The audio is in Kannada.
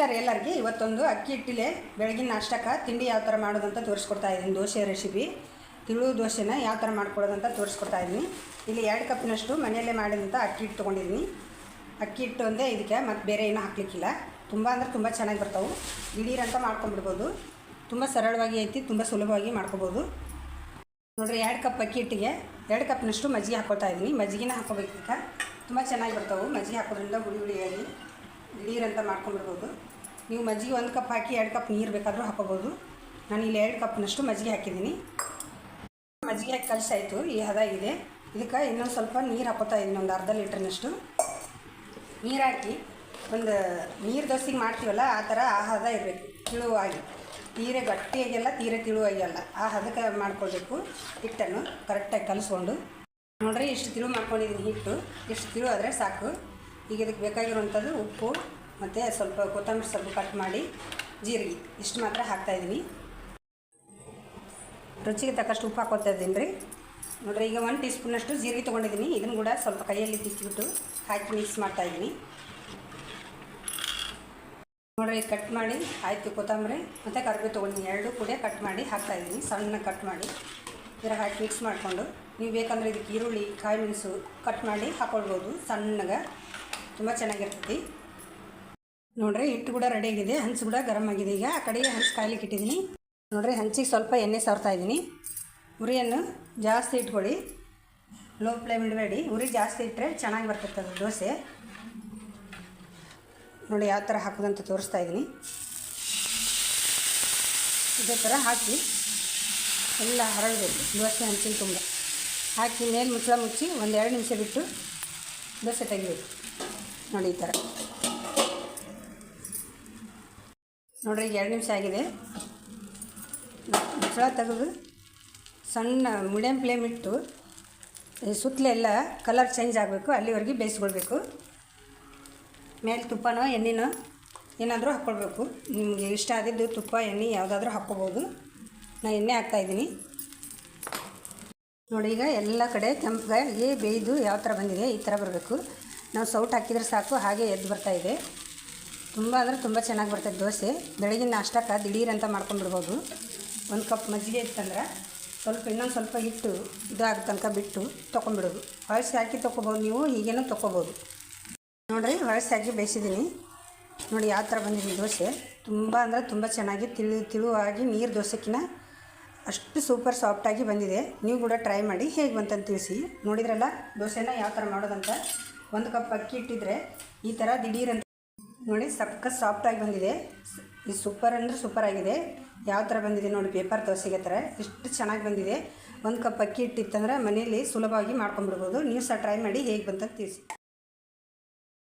ನಮಸ್ಕಾರ ಎಲ್ಲರಿಗೆ. ಇವತ್ತೊಂದು ಅಕ್ಕಿ ಹಿಟ್ಟಿಲೆ ಬೆಳಗಿನ ನಾಷ್ಟಕ್ಕೆ ತಿಂಡಿ ಯಾವ ಥರ ಮಾಡೋದಂತ ತೋರಿಸ್ಕೊಡ್ತಾ ಇದ್ದೀನಿ. ದೋಸೆ ರೆಸಿಪಿ ತಿಳು ದೋಸೆನ ಯಾವ ಥರ ಮಾಡ್ಕೊಡೋದಂತ ತೋರಿಸ್ಕೊಡ್ತಾ ಇದ್ದೀನಿ. ಇಲ್ಲಿ ಎರಡು ಕಪ್ಪಿನಷ್ಟು ಮನೆಯಲ್ಲೇ ಮಾಡಿದಂಥ ಅಕ್ಕಿ ಹಿಟ್ಟು ತೊಗೊಂಡಿದ್ದೀನಿ. ಅಕ್ಕಿ ಹಿಟ್ಟು ಒಂದೇ ಇದಕ್ಕೆ ಮತ್ತು ಬೇರೆ ಏನೂ ಹಾಕ್ಲಿಕ್ಕಿಲ್ಲ. ತುಂಬ ಅಂದರೆ ತುಂಬ ಚೆನ್ನಾಗಿ ಬರ್ತಾವೆ. ದಿಢೀರಂತ ಮಾಡ್ಕೊಂಬಿಡ್ಬೋದು ತುಂಬ ಸರಳವಾಗಿ ಐತಿ, ತುಂಬ ಸುಲಭವಾಗಿ ಮಾಡ್ಕೊಬೋದು. ನೋಡಿರಿ, ಎರಡು ಕಪ್ ಅಕ್ಕಿ ಹಿಟ್ಟಿಗೆ ಎರಡು ಕಪ್ನಷ್ಟು ಮಜ್ಜಿಗೆ ಹಾಕ್ಕೊಳ್ತಾ ಇದ್ದೀನಿ. ಮಜ್ಜಿಗೆನ ಹಾಕೋಬೇಕು ತುಂಬ ಚೆನ್ನಾಗಿ ಬರ್ತಾವೆ. ಮಜ್ಜಿಗೆ ಹಾಕೋದ್ರಿಂದ ಹುಳಿ ಹುಳಿಯಾಗಿ ದಿಢೀರ್ ಅಂತ ಮಾಡ್ಕೊಂಡ್ಬಿಡ್ಬೋದು ನೀವು ಮಜ್ಜಿಗೆ ಒಂದು ಕಪ್ ಹಾಕಿ ಎರಡು ಕಪ್ ನೀರು ಬೇಕಾದರೂ ಹಾಕೋಬೋದು. ನಾನು ಇಲ್ಲಿ ಎರಡು ಕಪ್ನಷ್ಟು ಮಜ್ಜಿಗೆ ಹಾಕಿದ್ದೀನಿ. ಮಜ್ಜಿಗೆ ಹಾಕಿ ಕಲಸಾಯಿತು ಈ ಹದ ಇದೆ ಇದಕ್ಕೆ ಇನ್ನೊಂದು ಸ್ವಲ್ಪ ನೀರು ಹಾಕೋತಾ ಇದ್ದೀನಿ ಒಂದು ಅರ್ಧ ಲೀಟ್ರ್ನಷ್ಟು. ನೀರು ಹಾಕಿ ಒಂದು ನೀರು ದೋಸೆಗೆ ಮಾಡ್ತೀವಲ್ಲ, ಆ ಥರ ಆ ಹದ ಇರಬೇಕು, ತಿಳುವಾಗಿ. ತೀರೆ ಗಟ್ಟಿಯಾಗೆಲ್ಲ, ತೀರೆ ತಿಳುವಾಗಿಲ್ಲ ಆ ಹದಕ್ಕೆ ಮಾಡ್ಕೊಳ್ಬೇಕು, ಹಿಟ್ಟನ್ನು ಕರೆಕ್ಟಾಗಿ ಕಲಿಸ್ಕೊಂಡು. ನೋಡ್ರಿ, ಇಷ್ಟು ತಿಳು ಮಾಡ್ಕೊಂಡಿದ್ದೀನಿ ಹಿಟ್ಟು. ಎಷ್ಟು ತಿಳು ಆದರೆ ಸಾಕು. ಈಗ ಇದಕ್ಕೆ ಬೇಕಾಗಿರುವಂಥದ್ದು ಉಪ್ಪು ಮತ್ತು ಸ್ವಲ್ಪ ಕೊತ್ತಂಬರಿ ಸ್ವಲ್ಪ ಕಟ್ ಮಾಡಿ ಜೀರಿಗೆ. ಇಷ್ಟು ಮಾತ್ರ ಹಾಕ್ತಾಯಿದ್ದೀನಿ ರುಚಿಗೆ ತಕ್ಕಷ್ಟು ಉಪ್ಪು ಹಾಕೋತಾ ಇದ್ದೀನಿ ರೀ. ನೋಡ್ರಿ, ಈಗ ಒಂದು ಟೀ ಸ್ಪೂನಷ್ಟು ಜೀರಿಗೆ ತೊಗೊಂಡಿದ್ದೀನಿ. ಇದನ್ನು ಕೂಡ ಸ್ವಲ್ಪ ಕೈಯಲ್ಲಿ ತಿಕ್ಕಿಬಿಟ್ಟು ಹಾಕಿ ಮಿಕ್ಸ್ ಮಾಡ್ತಾಯಿದ್ದೀನಿ ನೋಡ್ರಿ ಕಟ್ ಮಾಡಿ ಆಯಿತು ಕೊತ್ತಂಬರಿ ಮತ್ತು ಕರಿಬೇವು ತೊಗೊಂಡಿದ್ದೀನಿ. ಎರಡು ಕೂಡ ಕಟ್ ಮಾಡಿ ಹಾಕ್ತಾಯಿದ್ದೀನಿ ಸಣ್ಣ ಕಟ್ ಮಾಡಿ. ಇದರ ಹಾಕಿ ಮಿಕ್ಸ್ ಮಾಡಿಕೊಂಡು. ನೀವು ಬೇಕಂದರೆ ಇದಕ್ಕೆ ಈರುಳ್ಳಿ, ಕಾಯಿ ಮೆಣಸು ಕಟ್ ಮಾಡಿ ಹಾಕ್ಕೊಳ್ಬೋದು ಸಣ್ಣಗೆ ತುಂಬ ಚೆನ್ನಾಗಿರ್ತೈತಿ. ನೋಡ್ರಿ, ಹಿಟ್ಟು ಕೂಡ ರೆಡಿ ಆಗಿದೆ, ಹಂಚು ಕೂಡ ಗರಂ ಆಗಿದೆ. ಈಗ ಆ ಕಡೆಗೆ ಹಂಚು ಕಾಯ್ಲಿಕ್ಕೆ ಇಟ್ಟಿದ್ದೀನಿ. ನೋಡ್ರಿ, ಹಂಚಿಗೆ ಸ್ವಲ್ಪ ಎಣ್ಣೆ ಸಾರ್ತಾ ಇದ್ದೀನಿ. ಉರಿಯನ್ನು ಜಾಸ್ತಿ ಇಟ್ಕೊಳ್ಳಿ. ಲೋ ಫ್ಲೇಮ್ ಇಡಬೇಡಿ. ಉರಿ ಜಾಸ್ತಿ ಇಟ್ಟರೆ ಚೆನ್ನಾಗಿ ಬರ್ತೈತೆ ಅದು ದೋಸೆ. ನೋಡಿ, ಯಾವ ಥರ ಹಾಕೋದಂತ ತೋರಿಸ್ತಾ ಇದ್ದೀನಿ. ಇದೇ ಥರ ಹಾಕಿ ಎಲ್ಲ ಹರಳಬೇಕು ದೋಸೆ, ಹಂಚಿನ ತುಂಬ. ಹಾಕಿ ಮೇಲೆ ಮುಚ್ಚಳ ಮುಚ್ಚಿ ಒಂದು ಎರಡು ನಿಮಿಷ ಬಿಟ್ಟು ದೋಸೆ ತೆಗಿಬೇಕು. ನೋಡಿ ಈ ಥರ ನೋಡಿರಿ ಎರಡು ನಿಮಿಷ ಆಗಿದೆ. ಮುಚ್ಚಳ ತೆಗೆದು ಸಣ್ಣ ಮೀಡಿಯಮ್ ಫ್ಲೇಮ್ ಇಟ್ಟು ಸುತ್ತಲೆಲ್ಲ ಕಲರ್ ಚೇಂಜ್ ಆಗಬೇಕು, ಅಲ್ಲಿವರೆಗೆ ಬೇಯಿಸ್ಕೊಳ್ಬೇಕು. ಮೇಲೆ ತುಪ್ಪನೋ, ಎಣ್ಣೆನೋ ಏನಾದರೂ ಹಾಕ್ಕೊಳ್ಬೇಕು. ನಿಮಗೆ ಇಷ್ಟ ಆದಿದ್ದು ತುಪ್ಪ, ಎಣ್ಣೆ ಯಾವುದಾದ್ರೂ ಹಾಕ್ಕೋಬೋದು. ನಾನು ಎಣ್ಣೆ ಹಾಕ್ತಾಯಿದ್ದೀನಿ ನೋಡಿ, ಈಗ ಎಲ್ಲ ಕಡೆ ಕೆಂಪಗಾಗಿ ಬೇಯ್ದು ಯಾವ ಥರ ಬಂದಿದೆ, ಈ ಥರ ಬರಬೇಕು. ನಾವು ಸೌಟ್ ಹಾಕಿದರೆ ಸಾಕು, ಹಾಗೆ ಎದ್ದು ಬರ್ತಾ ಇದೆ. ತುಂಬ ಅಂದರೆ ತುಂಬ ಚೆನ್ನಾಗಿ ಬರ್ತದೆ ದೋಸೆ. ಬೆಳಗಿನ ನಾಷ್ಟಕ್ಕೆ ದಿಢೀರ್ ಅಂತ ಮಾಡ್ಕೊಂಡ್ಬಿಡ್ಬೋದು. ಒಂದು ಕಪ್ ಮಜ್ಜಿಗೆ ಇತ್ತಂದ್ರೆ ಸ್ವಲ್ಪ ಇನ್ನೊಂದು ಸ್ವಲ್ಪ ಹಿಟ್ಟು ಇದಾಗ ತನಕ ಬಿಟ್ಟು ತೊಗೊಂಬಿಡೋದು ಹೊಳಸಿ ಹಾಕಿ ತೊಗೊಬೋದು ನೀವು, ಹೀಗೇನೂ ತೊಗೊಬೋದು ನೋಡಿರಿ, ಹೊಳಸಿ ಹಾಕಿ ಬೇಯಿಸಿದ್ದೀನಿ. ನೋಡಿ ಯಾವ ಥರ ಬಂದಿದೆ ದೋಸೆ. ತುಂಬ ಅಂದರೆ ತುಂಬ ಚೆನ್ನಾಗಿ ತಿಳಿ, ತಿಳುವಾಗಿ ನೀರು ದೋಸೆಕ್ಕಿನ ಅಷ್ಟು ಸೂಪರ್ ಸಾಫ್ಟಾಗಿ ಬಂದಿದೆ. ನೀವು ಕೂಡ ಟ್ರೈ ಮಾಡಿ ಹೇಗೆ ಬಂತಂತ ತಿಳಿಸಿ. ನೋಡಿದ್ರಲ್ಲ, ದೋಸೆನ ಯಾವ ಥರ ಮಾಡೋದಂತ. ಒಂದು ಕಪ್ ಅಕ್ಕಿ ಇಟ್ಟಿದ್ರೆ ಈ ಥರ ದಿಢೀರಂತ ನೋಡಿ ಸಕ್ಕ ಸಾಫ್ಟಾಗಿ ಬಂದಿದೆ. ಇದು ಸೂಪರ್ ಅಂದರೆ ಸೂಪರ್ ಆಗಿದೆ. ಯಾವ ಥರ ಬಂದಿದೆ ನೋಡಿ ಪೇಪರ್ ದೋಸೆಗೆ ಥರ ಇಷ್ಟು ಚೆನ್ನಾಗಿ ಬಂದಿದೆ. ಒಂದು ಕಪ್ ಅಕ್ಕಿ ಇಟ್ಟಿತ್ತಂದ್ರೆ ಮನೆಯಲ್ಲಿ ಸುಲಭವಾಗಿ ಮಾಡ್ಕೊಂಬಿಡ್ಬೋದು ನೀವು ಸಹ ಟ್ರೈ ಮಾಡಿ ಹೇಗೆ ಬಂತಂತ ತಿಳಿಸಿ.